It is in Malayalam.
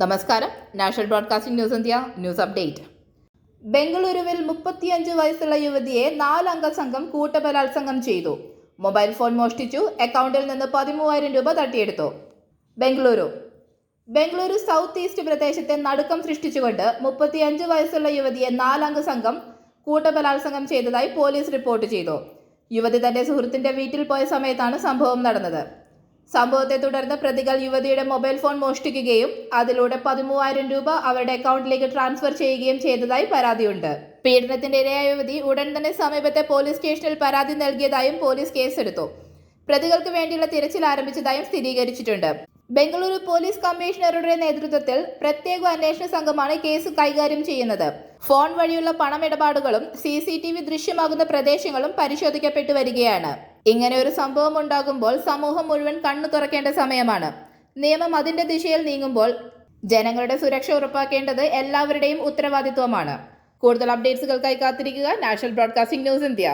നമസ്കാരം. National broadcasting news India news update. ബംഗളൂരുവിൽ മുപ്പത്തിയഞ്ച് വയസ്സുള്ള യുവതിയെ നാലംഗ സംഘം കൂട്ടബലാത്സംഗം ചെയ്തു. മൊബൈൽ ഫോൺ മോഷ്ടിച്ചു അക്കൗണ്ടിൽ നിന്ന് പതിമൂവായിരം രൂപ തട്ടിയെടുത്തു. ബംഗളൂരു. ബംഗളൂരു സൗത്ത് ഈസ്റ്റ് പ്രദേശത്തെ നടുക്കം സൃഷ്ടിച്ചുകൊണ്ട് മുപ്പത്തിയഞ്ച് വയസ്സുള്ള യുവതിയെ നാലംഗ സംഘം കൂട്ടബലാത്സംഗം ചെയ്തതായി പോലീസ് റിപ്പോർട്ട് ചെയ്തു. യുവതി തന്റെ സുഹൃത്തിന്റെ വീട്ടിൽ പോയ സമയത്താണ് സംഭവം നടന്നത്. സംഭവത്തെ തുടർന്ന് പ്രതികൾ യുവതിയുടെ മൊബൈൽ ഫോൺ മോഷ്ടിക്കുകയും അതിലൂടെ പതിമൂവായിരം രൂപ അവരുടെ അക്കൗണ്ടിലേക്ക് ട്രാൻസ്ഫർ ചെയ്യുകയും ചെയ്തതായി പരാതിയുണ്ട്. പീഡനത്തിന്റെ ഇരയായ യുവതി ഉടൻ തന്നെ സമീപത്തെ പോലീസ് സ്റ്റേഷനിൽ പരാതി നൽകിയതായും പോലീസ് കേസെടുത്തു. പ്രതികൾക്ക് വേണ്ടിയുള്ള തിരച്ചിൽ ആരംഭിച്ചതായും സ്ഥിരീകരിച്ചിട്ടുണ്ട്. ബംഗളൂരു പോലീസ് കമ്മീഷണറുടെ നേതൃത്വത്തിൽ പ്രത്യേക അന്വേഷണ സംഘമാണ് കേസ് കൈകാര്യം ചെയ്യുന്നത്. ഫോൺ വഴിയുള്ള പണമിടപാടുകളും സി സി ടി വി ദൃശ്യമാകുന്ന പ്രദേശങ്ങളും പരിശോധിക്കപ്പെട്ടു വരികയാണ്. ഇങ്ങനെ ഒരു സംഭവം ഉണ്ടാകുമ്പോൾ സമൂഹം മുഴുവൻ കണ്ണു തുറക്കേണ്ട സമയമാണ്. നിയമം അതിന്റെ ദിശയിൽ നീങ്ങുമ്പോൾ ജനങ്ങളുടെ സുരക്ഷ ഉറപ്പാക്കേണ്ടത് എല്ലാവരുടെയും ഉത്തരവാദിത്വമാണ്. കൂടുതൽ അപ്ഡേറ്റ്സുകൾക്കായി കാത്തിരിക്കുക. National broadcasting news India.